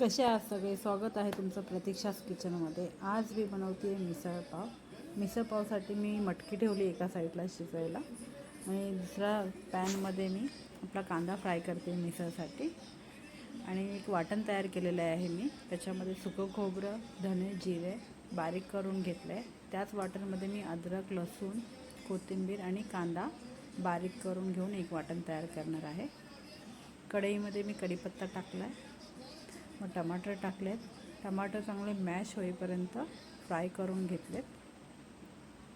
कसे आहात सगळे स्वागत आहे तुमचं प्रतीक्षाच किचनमध्ये. आज मी बनवते आहे मिसळपाव मिसळपावसाठी मी मटकी ठेवली एका साईडला शिजायला. आणि दुसऱ्या पॅनमध्ये मी आपला कांदा फ्राय करते मिसळसाठी. आणि एक वाटण तयार केलेलं आहे मी. त्याच्यामध्ये सुकं खोबरं धने जिरे बारीक करून घेतलं आहे त्याच वाटणमध्ये मी अद्रक लसूण कोथिंबीर आणि कांदा बारीक करून घेऊन एक वाटण तयार करणार आहे. कढईमध्ये मी कढीपत्ता टाकला आहे मग टमाटर टाकलेत. टमाटर चांगले मॅश होईपर्यंत फ्राय करून घेतलेत.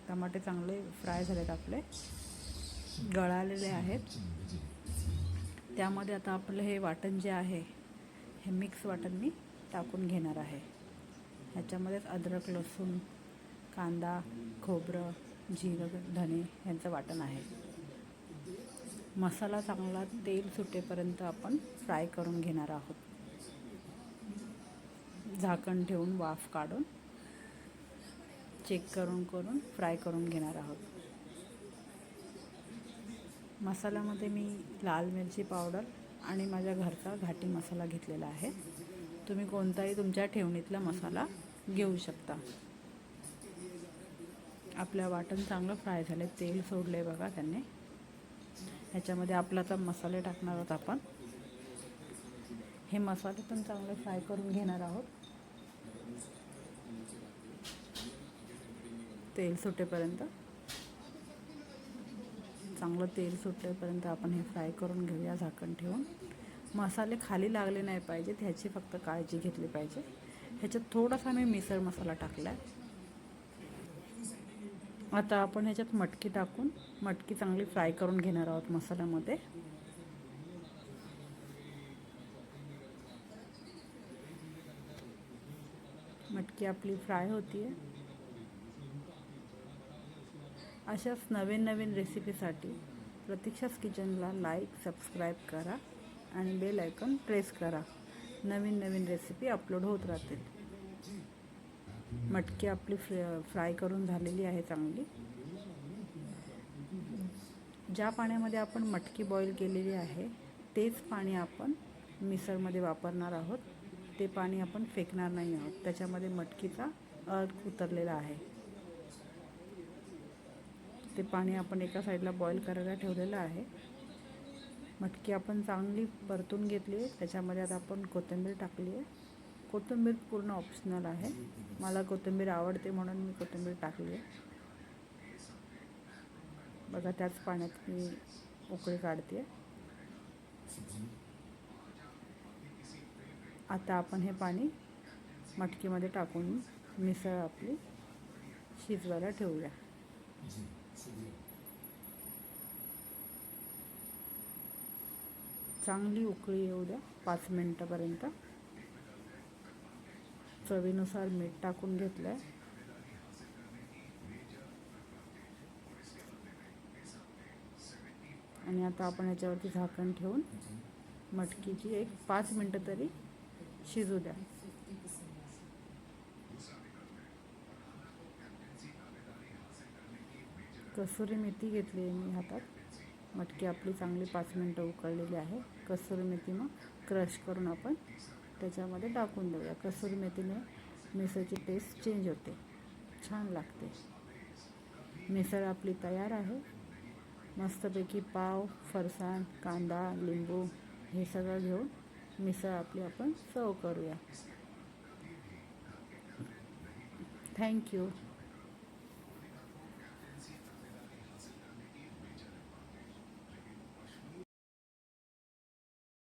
टमाटे चांगले फ्राय झालेत आपले. गळालेले आहेत. त्यामध्ये आता आपलं हे वाटण जे आहे हे मिक्स वाटण मी टाकून घेणार आहे. ह्याच्यामध्येच अद्रक लसूण कांदा खोबरं जिरं धने यांचं वाटण आहे. मसाला चांगला तेल सुटेपर्यंत आपण फ्राय करून घेणार आहोत. झाकण ठेवून वाफ काढून चेक करून करून फ्राय करून घेणार आहोत. मसाल्यामध्ये मी लाल मिरची पावडर आणि माझ्या घरचा घाटी मसाला घेतलेला आहे. तुम्ही कोणताही तुमच्या ठेवणीतला मसाला घेऊ शकता. आपल्या वाटण चांगलं फ्राय झाले तेल सोडले बघा त्यांनी. ह्याच्यामध्ये आपला तर मसाले टाकणार आहोत आपण. हे मसाले पण चांगले फ्राय करून घेणार आहोत. तेल सुटेपर्यंत. चांगलं तेल सुटेपर्यंत आपण हे फ्राय करून घेऊया झाकण ठेवून. मसाले खाली लागले नाही पाहिजेत ह्याची फक्त काळजी घेतली पाहिजे. ह्याच्यात थोडासा मी मिसळ मसाला टाकला आहे आता आपण ह्याच्यात मटकी टाकून मटकी चांगली फ्राय करून घेणार आहोत मसाल्यामध्ये. मटकी आपली फ्राय होती आहे अशाच नवीन नवीन रेसिपीसाठी प्रतीक्षाच किचनला लाईक सबस्क्राईब करा आणि बेल आयकॉन प्रेस करा. नवीन नवीन रेसिपी अपलोड होत राहतील. मटकी आपली फ्र फ्राय करून झालेली आहे चांगली. ज्या पाण्यामध्ये आपण मटकी बॉईल केलेली आहे तेच पाणी आपण मिसळमध्ये वापरणार आहोत. ते पाणी आपण फेकणार नाही आहोत. त्याच्यामध्ये मटकीचा अर्क उतरलेला आहे. ते पाणी आपण एका साईडला बॉईल करायला ठेवलेलं आहे. मटकी आपण चांगली परतून घेतली आहे. त्याच्यामध्ये आता आपण कोथिंबीर टाकली आहे. कोथिंबीर पूर्ण ऑप्शनल आहे. मला कोथिंबीर आवडते म्हणून मी कोथिंबीर टाकली आहे. बघा त्याच पाण्यात मी उकळी काढते. आता आपण हे पाणी मटकीमध्ये टाकून मिसळ आपली शिजवायला ठेवूया. चांगली उकळी येऊ द्या पाच मिनटापर्यंत. चवीनुसार मीठ टाकून घेतलं आहे आणि आता आपण याच्यावरती झाकण ठेवून मटकीची एक पाच मिनटं तरी शिजू द्या. कसुरी मेथी घेतली आहे मी हातात. मटकी आपली चांगली पाच मिनटं उकळलेली आहे. कसुरी मेथी मग क्रश करून आपण त्याच्यामध्ये टाकून देऊया. कसुरी मेथीने मिसळची टेस्ट चेंज होते. छान लागते. मिसळ आपली तयार आहे. मस्तपैकी पाव फरसाण कांदा लिंबू हे सगळं घेऊन मिसळ आपली आपण सर्व करूया. थँक्यू